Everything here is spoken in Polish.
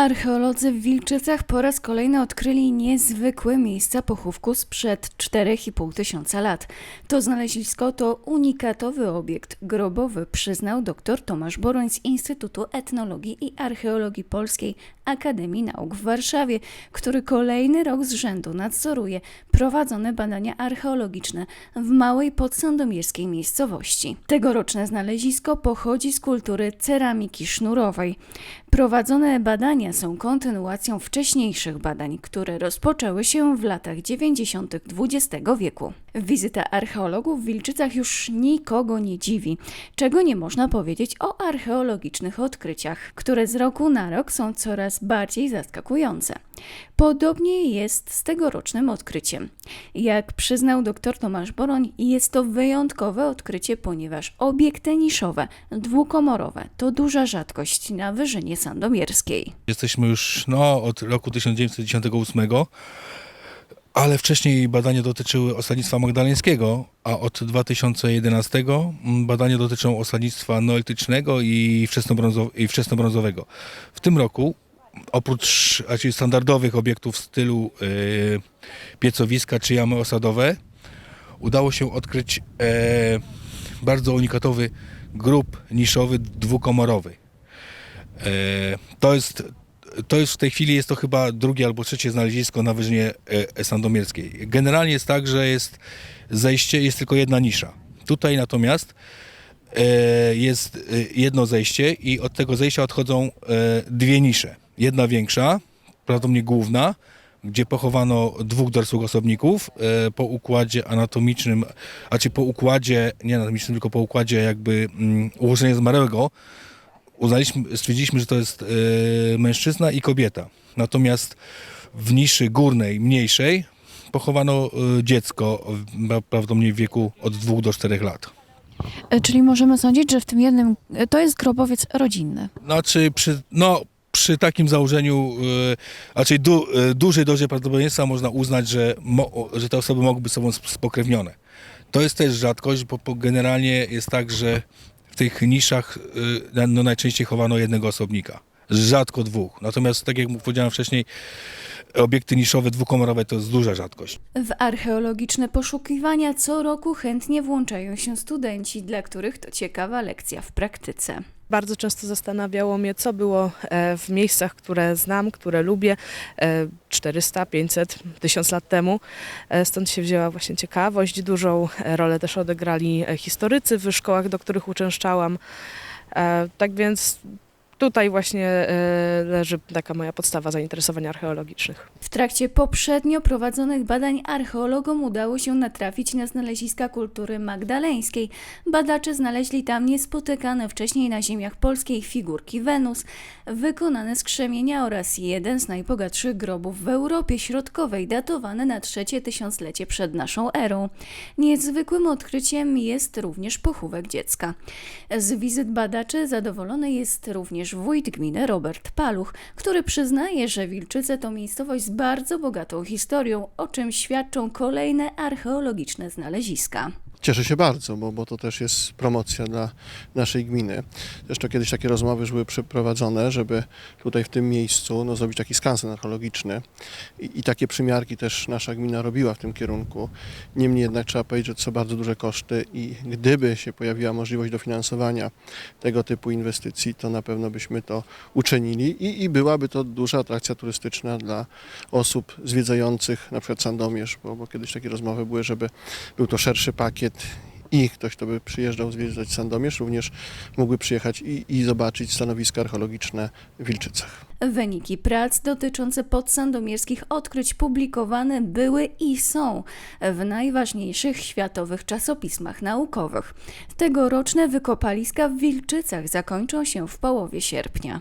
Archeolodzy w Wilczycach po raz kolejny odkryli niezwykłe miejsca pochówku sprzed 4,5 tysiąca lat. To znalezisko to unikatowy obiekt grobowy, przyznał dr Tomasz Boroń z Instytutu Etnologii i Archeologii Polskiej Akademii Nauk w Warszawie, który kolejny rok z rzędu nadzoruje prowadzone badania archeologiczne w małej podsandomierskiej miejscowości. Tegoroczne znalezisko pochodzi z kultury ceramiki sznurowej. Prowadzone badania są kontynuacją wcześniejszych badań, które rozpoczęły się w latach 90. XX wieku. Wizyta archeologów w Wilczycach już nikogo nie dziwi, czego nie można powiedzieć o archeologicznych odkryciach, które z roku na rok są coraz bardziej zaskakujące. Podobnie jest z tegorocznym odkryciem. Jak przyznał dr Tomasz Boroń, jest to wyjątkowe odkrycie, ponieważ obiekty niszowe, dwukomorowe to duża rzadkość na Wyżynie Sandomierskiej. Jesteśmy już no, od roku 1998, ale wcześniej badania dotyczyły osadnictwa magdaleńskiego, a od 2011 mm, badania dotyczą osadnictwa neolitycznego i i wczesnobrązowego. W tym roku oprócz raczej standardowych obiektów w stylu y, piecowiska czy jamy osadowe, udało się odkryć e, bardzo unikatowy grób niszowy dwukomorowy. E, to jest, to jest w tej chwili jest to chyba drugie albo trzecie znalezisko na wyżynie e, sandomierskiej. Generalnie jest tak, że jest zejście, jest tylko jedna nisza. Tutaj natomiast e, jest e, jedno zejście i od tego zejścia odchodzą dwie nisze. Jedna większa, prawdopodobnie główna, gdzie pochowano dwóch dorosłych osobników po układzie anatomicznym, a czy po układzie, nie anatomicznym, tylko po układzie jakby mm, ułożenia zmarłego, uznaliśmy, stwierdziliśmy, że to jest e, mężczyzna i kobieta. Natomiast w niszy górnej, mniejszej, pochowano e, dziecko w- prawdopodobnie w wieku od 2 do 4 lat. E, Czyli możemy sądzić, że w tym jednym to jest grobowiec rodzinny. Znaczy przy, no, przy takim założeniu, e, raczej du, e, dużej dozie prawdopodobieństwa można uznać, że, mo, że te osoby mogłyby sobą sp- spokrewnione. To jest też rzadkość, bo, bo generalnie jest tak, że w tych niszach e, no, najczęściej chowano jednego osobnika. Rzadko dwóch. Natomiast, tak jak powiedziałem wcześniej, obiekty niszowe dwukomorowe to jest duża rzadkość. W archeologiczne poszukiwania co roku chętnie włączają się studenci, dla których to ciekawa lekcja w praktyce. Bardzo często zastanawiało mnie, co było e, w miejscach, które znam, które lubię e, 400, 500, 1000 lat temu. E, Stąd się wzięła właśnie ciekawość. Dużą e, rolę też odegrali historycy w szkołach, do których uczęszczałam. Tak więc tutaj właśnie e, leży taka moja podstawa zainteresowań archeologicznych. W trakcie poprzednio prowadzonych badań archeologom udało się natrafić na znaleziska kultury magdaleńskiej. Badacze znaleźli tam niespotykane wcześniej na ziemiach polskiej figurki Wenus, wykonane z krzemienia oraz jeden z najbogatszych grobów w Europie Środkowej, datowany na trzecie tysiąclecie przed naszą erą. Niezwykłym odkryciem jest również pochówek dziecka. Z wizyt badaczy zadowolony jest również wójt gminy Robert Paluch, który przyznaje, że Wilczyce to miejscowość z bardzo bogatą historią, o czym świadczą kolejne archeologiczne znaleziska. Cieszę się bardzo, bo, bo to też jest promocja dla naszej gminy. Zresztą kiedyś takie rozmowy już były przeprowadzone, żeby tutaj w tym miejscu no, zrobić taki skansen archeologiczny I, i takie przymiarki też nasza gmina robiła w tym kierunku. Niemniej jednak trzeba powiedzieć, że to są bardzo duże koszty i gdyby się pojawiła możliwość dofinansowania tego typu inwestycji, to na pewno byśmy to uczynili i, i byłaby to duża atrakcja turystyczna dla osób zwiedzających na przykład Sandomierz, bo, bo kiedyś takie rozmowy były, żeby był to szerszy pakiet i ktoś, kto by przyjeżdżał zwiedzać Sandomierz, również mógłby przyjechać i, i zobaczyć stanowiska archeologiczne w Wilczycach. Wyniki prac dotyczące podsandomierskich odkryć publikowane były i są w najważniejszych światowych czasopismach naukowych. Tegoroczne wykopaliska w Wilczycach zakończą się w połowie sierpnia.